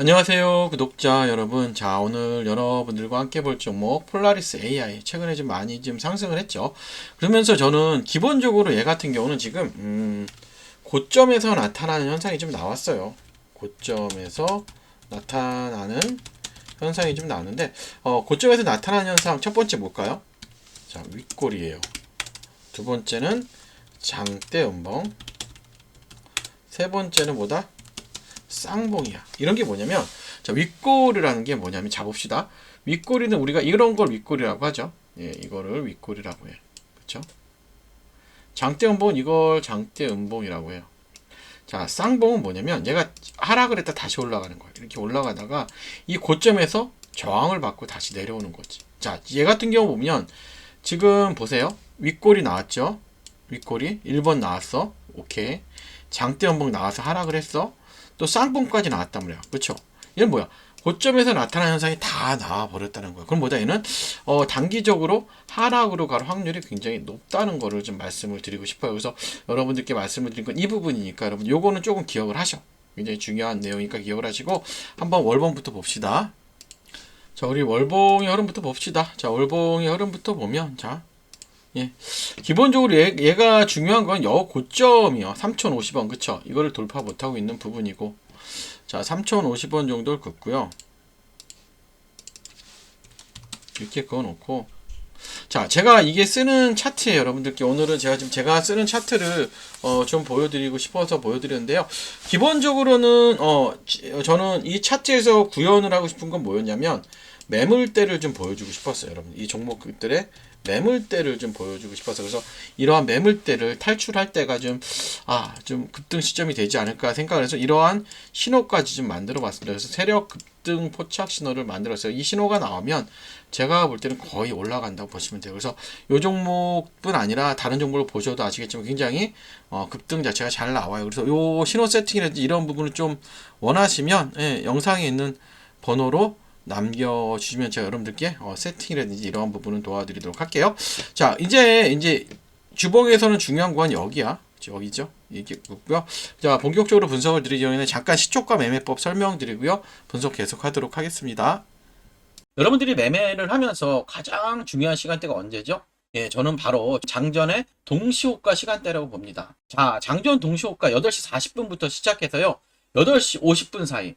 안녕하세요 구독자 여러분. 자 오늘 여러분들과 함께 볼 종목 폴라리스 AI 최근에 좀 많이 좀 상승을 했죠. 그러면서 저는 기본적으로 얘 같은 경우는 지금 음, 고점에서 나타나는 현상이 좀 나왔어요. 고점에서 나타나는 현상이 좀 나왔는데 어, 고점에서 나타나는 현상 첫 번째 뭘까요? 자 윗골이에요. 두 번째는 장대 음봉. 세 번째는 뭐다 쌍봉이야. 이런 게 뭐냐면 자 윗골이라는 게 뭐냐면 자 봅시다. 윗골이는 우리가 이런 걸 윗골이라고 하죠. 예, 이거를 윗골이라고 해. 그렇죠? 장대 음봉은 이걸 장대 음봉이라고 해요. 자, 쌍봉은 뭐냐면 얘가 하락을 했다 다시 올라가는 거예요. 이렇게 올라가다가 이 고점에서 저항을 받고 다시 내려오는 거지. 자, 얘 같은 경우 보면 지금 보세요. 윗골이 나왔죠? 윗골이 1번 나왔어. 오케이. 장대 음봉 나와서 하락을 했어. 또 쌍봉까지 나왔단 말이야. 그쵸? 얘는 뭐야? 고점에서 나타나는 현상이 다 나와 버렸다는 거야. 그럼 뭐다? 얘는 어, 단기적으로 하락으로 갈 확률이 굉장히 높다는 거를 좀 말씀을 드리고 싶어요. 그래서 여러분들께 말씀을 드린 건 이 부분이니까 여러분 요거는 조금 기억을 하셔. 굉장히 중요한 내용이니까 기억을 하시고 한번 월봉부터 봅시다. 자, 우리 월봉의 흐름부터 봅시다. 자, 월봉의 흐름부터 보면 자, 예. 기본적으로 얘, 얘가 중요한 건 여 고점이요. 3,050원. 그쵸? 이거를 돌파 못하고 있는 부분이고. 자, 3,050원 정도를 긋고요. 이렇게 그어놓고. 자, 제가 이게 쓰는 차트에 여러분들께 오늘은 제가 지금 제가 쓰는 차트를 어, 좀 보여드리고 싶어서 보여드렸는데요. 기본적으로는 어, 지- 저는 이 차트에서 구현을 하고 싶은 건 뭐였냐면 매물대를 좀 보여주고 싶었어요, 여러분. 이 종목들의 매물대를 좀 보여주고 싶어서 그래서 이러한 매물대를 탈출할 때가 좀 아, 좀 급등 시점이 되지 않을까 생각을 해서 이러한 신호까지 좀 만들어 봤습니다. 그래서 세력 급등 포착 신호를 만들었어요. 이 신호가 나오면 제가 볼 때는 거의 올라간다고 보시면 돼요. 그래서 이 종목뿐 아니라 다른 종목을 보셔도 아시겠지만 굉장히 어, 급등 자체가 잘 나와요. 그래서 이 신호 세팅이라든지 이런 부분을 좀 원하시면 예, 영상에 있는 번호로 남겨주시면 제가 여러분들께 어, 세팅이라든지 이러한 부분은 도와드리도록 할게요. 자, 이제 이제 주봉에서는 중요한 건 여기야. 여기죠. 이게 있고요. 자, 본격적으로 분석을 드리기 전에 잠깐 시초가 매매법 설명드리고요. 분석 계속하도록 하겠습니다. 여러분들이 매매를 하면서 가장 중요한 시간대가 언제죠? 예, 저는 바로 장전의 동시호가 시간대라고 봅니다. 자, 장전 동시호가 8시 40분부터 시작해서요. 8시 50분 사이.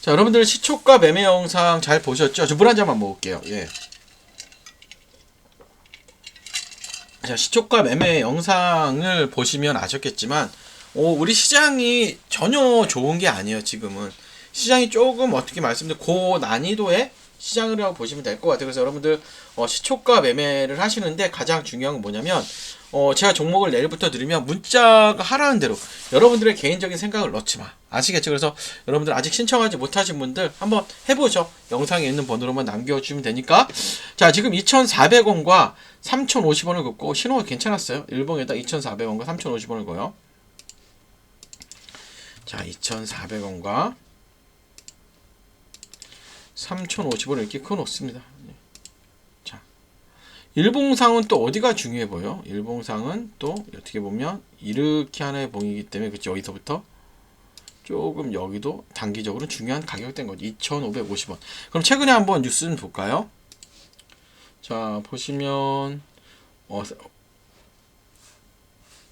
자, 여러분들 시초가 매매 영상 잘 보셨죠? 저 물 한 잔만 먹을게요. 예. 자, 시초가 매매 영상을 보시면 아셨겠지만, 오, 우리 시장이 전혀 좋은 게 아니에요, 지금은. 시장이 조금 어떻게 말씀드려, 고 난이도의 시장이라고 보시면 될 것 같아요. 그래서 여러분들, 어, 시초가 매매를 하시는데 가장 중요한 건 뭐냐면, 어, 제가 종목을 내일부터 드리면 문자가 하라는 대로 여러분들의 개인적인 생각을 넣지 마. 아시겠죠? 그래서 여러분들 아직 신청하지 못하신 분들 한번 해보죠. 영상에 있는 번호로만 남겨주시면 되니까. 자, 지금 2,400원과 3,050원을 긋고 신호가 괜찮았어요. 일봉에다 2,400원과 3,050원을 거요. 자, 2,400원과 3,050원을 이렇게 그어놓습니다. 자, 일봉상은 또 어디가 중요해 보여? 일봉상은 또 어떻게 보면 이렇게 하나의 봉이기 때문에 그치 여기서부터 조금 여기도 단기적으로 중요한 가격대인 거지 2,550원. 그럼 최근에 한번 뉴스 좀 볼까요? 자 보시면 어,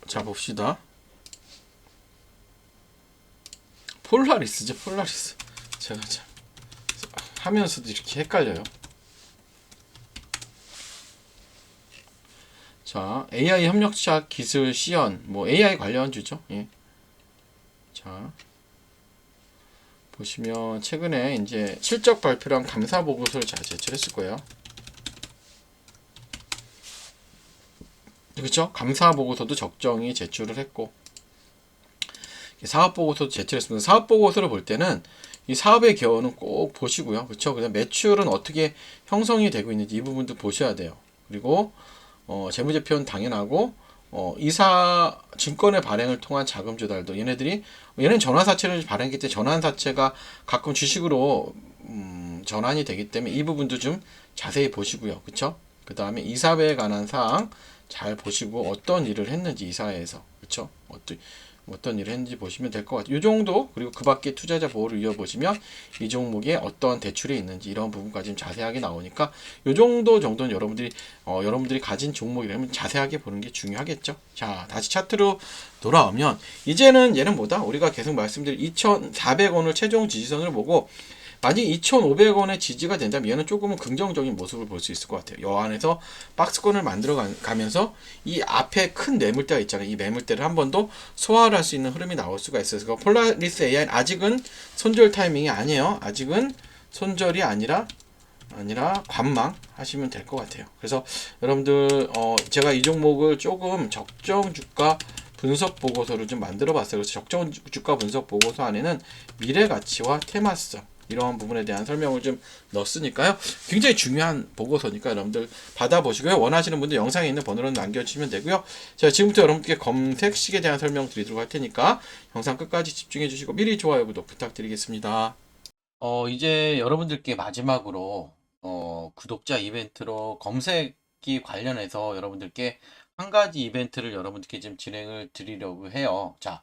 자 봅시다. 폴라리스죠 폴라리스. 제가 참 하면서도 이렇게 헷갈려요. 자, AI 협력차 기술 시연, 뭐 AI 관련주죠. 예. 자, 보시면 최근에 이제 실적 발표랑 감사 보고서를 잘 제출했을 거예요. 그렇죠? 감사 보고서도 적정히 제출을 했고 사업 보고서도 제출했습니다. 사업 보고서를 볼 때는 이 사업의 경우는 꼭 보시고요. 그렇죠? 그다음 매출은 어떻게 형성이 되고 있는지 이 부분도 보셔야 돼요. 그리고 어, 재무제표는 당연하고 어, 이사 증권의 발행을 통한 자금 조달도 얘네들이 얘는 전환사채를 발행했기 때문에 전환사채가 가끔 주식으로 음, 전환이 되기 때문에 이 부분도 좀 자세히 보시고요. 그쵸? 그 다음에 이사회에 관한 사항 잘 보시고 어떤 일을 했는지 이사회에서 그쵸? 어떤 어떤 일을 했는지 보시면 될 것 같아요. 이 정도 그리고 그 밖에 투자자 보호를 이어보시면 이 종목에 어떤 대출이 있는지 이런 부분까지 좀 자세하게 나오니까 이 정도 정도는 여러분들이 어, 여러분들이 가진 종목이라면 자세하게 보는 게 중요하겠죠. 자 다시 차트로 돌아오면 이제는 얘는 뭐다? 우리가 계속 말씀드린 2,400원을 최종 지지선을 보고 만약 2,500원의 지지가 된다면 얘는 조금은 긍정적인 모습을 볼 수 있을 것 같아요. 여 안에서 박스권을 만들어 가면서 이 앞에 큰 매물대가 있잖아요. 이 매물대를 한 번 더 소화를 할 수 있는 흐름이 나올 수가 있어요. 그래서 폴라리스 AI는 아직은 손절 타이밍이 아니에요. 아직은 손절이 아니라 아니라 관망 하시면 될 것 같아요. 그래서 여러분들 어 제가 이 종목을 조금 적정 주가 분석 보고서를 좀 만들어 봤어요. 그래서 적정 주가 분석 보고서 안에는 미래 가치와 테마성 이러한 부분에 대한 설명을 좀 넣었으니까요. 굉장히 중요한 보고서니까 여러분들 받아보시고요. 원하시는 분들 영상에 있는 번호로 남겨주시면 되고요. 제가 지금부터 여러분께 검색식에 대한 설명 드리도록 할 테니까 영상 끝까지 집중해 주시고 미리 좋아요, 구독 부탁드리겠습니다. 어, 이제 여러분들께 마지막으로 어, 구독자 이벤트로 검색기 관련해서 여러분들께 한 가지 이벤트를 여러분들께 좀 진행을 드리려고 해요. 자,